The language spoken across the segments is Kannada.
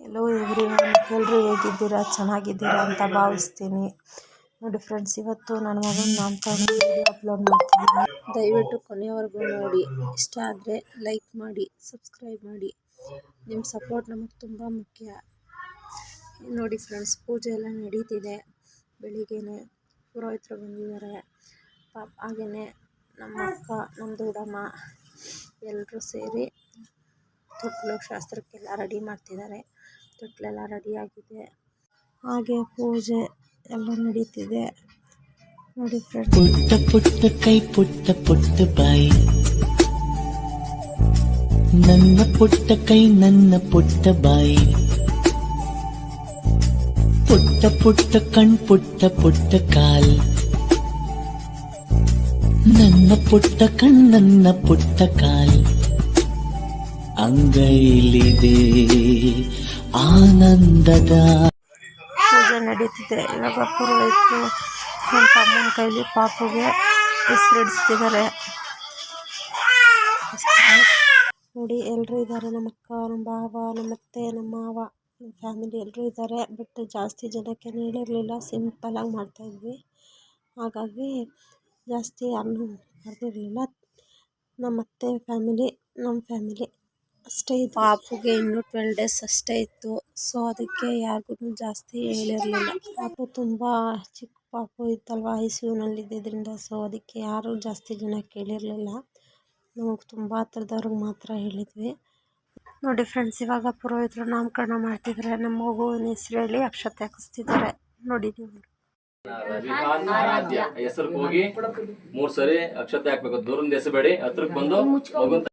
ಹೆಲೋ ಎವ್ರಿ ಎಲ್ಲರೂ ಹೇಗಿದ್ದೀರಾ? ಚೆನ್ನಾಗಿದ್ದೀರಾ ಅಂತ ಭಾವಿಸ್ತೀನಿ. ನೋಡಿ ಫ್ರೆಂಡ್ಸ್ ಇವತ್ತು ನನ್ನ ಮಗನ ನಾಮಕರಣ ವಿಡಿಯೋ ಅಪ್ಲೋಡ್ ಮಾಡ್ತೀನಿ. ದಯವಿಟ್ಟು ಕೊನೆಯವರೆಗೂ ನೋಡಿ. ಇಷ್ಟ ಆದರೆ ಲೈಕ್ ಮಾಡಿ ಸಬ್ಸ್ಕ್ರೈಬ್ ಮಾಡಿ. ನಿಮ್ಮ ಸಪೋರ್ಟ್ ನಮಗೆ ತುಂಬ ಮುಖ್ಯ. ನೋಡಿ ಫ್ರೆಂಡ್ಸ್ ಪೂಜೆ ಎಲ್ಲ ನಡೀತಿದೆ. ಬೆಳಿಗ್ಗೆನೆ ಪುರೋಹಿತರು ಬಂದಿದ್ದಾರೆ. ಪಾಪ ಹಾಗೆಯೇ ನಮ್ಮ ಅಕ್ಕ, ನಮ್ಮ ದೊಡ್ಡಮ್ಮ ಎಲ್ಲರೂ ಸೇರಿ ತೊಟ್ಲು ಶಾಸ್ತ್ರಕ್ಕೆಲ್ಲ ರೆಡಿ ಮಾಡ್ತಿದ್ದಾರೆ. ರೆಡಿ ರೆಡಿಯಾಗಿದೆ ಹಾಗೆ ಪೂಜೆ ಎಲ್ಲ ನಡೀತಿದೆ. ನೋಡಿ ಫ್ರೆಂಡ್ಸ್ ಪುಟ್ಟ ಪುಟ್ಟ ಕೈ, ಪುಟ್ಟ ಪುಟ್ಟ ಬಾಯಿ. ನನ್ನ ಪುಟ್ಟ ಕೈ, ನನ್ನ ಪುಟ್ಟ ಬಾಯಿ. ಪುಟ್ಟ ಪುಟ್ಟ ಕಣ್, ಪುಟ್ಟ ಪುಟ್ಟ ಕಾಲ್. ನನ್ನ ಪುಟ್ಟ ಕಣ್, ನನ್ನ ಪುಟ್ಟ ಕಾಲ್. ಅಂಗೈಲಿದೆ. ಆನಂದದ ಪೂಜೆ ನಡೀತಿದೆ. ಇವಾಗ ಪುರೋಹಿತರು ನಮ್ಮ ತಮ್ಮನ ಕೈಲಿ ಪಾಪುಗೆ ಹೆಸರಿಡಿಸ್ತಿದ್ದಾರೆ ನೋಡಿ ಎಲ್ಲರೂ ಇದ್ದಾರೆ. ನಮ್ಮ ಅಕ್ಕ, ನಮ್ಮ ಬಾವ ನಮ್ಮ ಅತ್ತೆ, ನಮ್ಮ ಮಾವ, ನಮ್ಮ ಫ್ಯಾಮಿಲಿ ಎಲ್ಲರೂ ಇದ್ದಾರೆ. ಬಟ್ ಜಾಸ್ತಿ ಜನಕ್ಕೆ ಹೇಳಿರಲಿಲ್ಲ. ಸಿಂಪಲಾಗಿ ಮಾಡ್ತಾಯಿದ್ವಿ ಹಾಗಾಗಿ ಜಾಸ್ತಿ ಅನ್ನ ಕರೆದಿರಲಿಲ್ಲ ನಮ್ಮ ಅತ್ತೆ ಫ್ಯಾಮಿಲಿ ನಮ್ಮ ಫ್ಯಾಮಿಲಿ ಅಷ್ಟೇ ಇದು ಪಾಪುಗೆ ಇನ್ನೂ ಟ್ವೆಲ್ ಡೇಸ್ ಅಷ್ಟೇ ಇತ್ತು. ಸೊ ಅದಕ್ಕೆ ಯಾರಿಗೂ ಜಾಸ್ತಿ ಹೇಳಿರಲಿಲ್ಲ. ಪಾಪು ತುಂಬ ಚಿಕ್ಕ ಪಾಪು ಇತ್ತಲ್ವ ಐ ಸಿ ಯುನಲ್ಲಿ ಇದ್ದಿದ್ದರಿಂದ ಸೊ ಅದಕ್ಕೆ ಯಾರೂ ಜಾಸ್ತಿ ಜನ ಕೇಳಿರಲಿಲ್ಲ. ನಮಗೆ ತುಂಬ ಹತ್ರದವ್ರಿಗೆ ಮಾತ್ರ ಹೇಳಿದ್ವಿ. ನೋಡಿ ಫ್ರೆಂಡ್ಸ್ ಇವಾಗ ಪುರೋಹಿತರು ನಾಮಕರಣ ಮಾಡ್ತಿದ್ದಾರೆ ನಮ್ಮ ಮಗುವಿನ ಹೆಸರು ಹೇಳಿ ಅಕ್ಷತೆ ಹಾಕಿಸ್ತಿದ್ದಾರೆ. ನೋಡಿ ನೀವು. ಹೆಸರು ಹೋಗಿ ಮೂರ್ ಸರಿ ಅಕ್ಷತೆ ಹಾಕ್ಬೇಕು. ದೂರಿಂದ ಎಸಬೇಡಿ. ಹತ್ರಕ್ಕೆ ಬಂದು ಮಗುನ್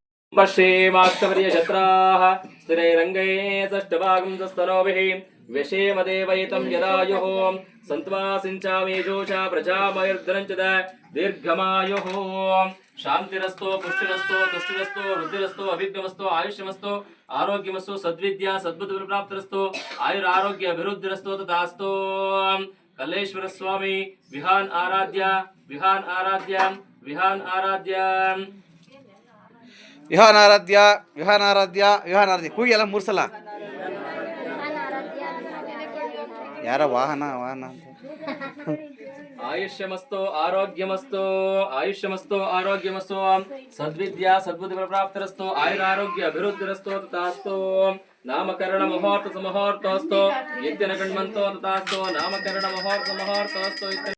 श्रीमाक्तवर्यशत्राः स्थिरैरङ्गै षष्ठभागंसस्तनोभिः व्यशेमदेवयितं यदायुः। सन्त्वा सिञ्चामीजोषा प्रजामयुर्धनञ्च दीर्घमायुः। शान्तिरस्तो, पुष्टिरस्तो, तुष्टिरस्तो वृद्धिरस्तो अभिज्ञमस्तो, आयुष्यमस्तो, आरोग्यमस्तु, सद्विद्या, सद्बुद्धिप्राप्तिरस्तो, आयुरारोग्य, अभिवृद्धिरस्तो तथास्तो कलेश्वर स्वामी आराध्य, विहान आराध्य विहान आराध्य। ವಿಹಾನಾರಾಧ್ಯ ವಿಹಾನಾರಾಧ್ಯ ವಿಹಾನಾರಾಧ್ಯ. ಕೂಗಿ ಎಲ್ಲ ಮೂರು ಯಾರ ವಾಹನ ವಾಹನ ಆಯುಷ್ಯಮಸ್ತು, ಆರೋಗ್ಯಮಸ್ತು ಆಯುಷ್ಯಮಸ್ತು, ಆರೋಗ್ಯಮಸ್ತು. ಸದ್ವಿದ್ಯಾ ಸದ್ಬುದ್ಧಿ ಪ್ರಾಪ್ತಿರಸ್ತು, ಆಯುರಾರೋಗ್ಯ ಅಭಿವೃದ್ಧಿರಸ್ತು, ತಥಾಸ್ತು. ನಾಮಕರಣ ಮುಹೂರ್ತ ಸುಮುಹೂರ್ತೋಸ್ತು ಇತ್ಯನ ಗಣ್ಮಂತೋ ತಥಾಸ್ತು. ನಾಮಕರಣ ಮುಹೂರ್ತ ಇತ್ಯನ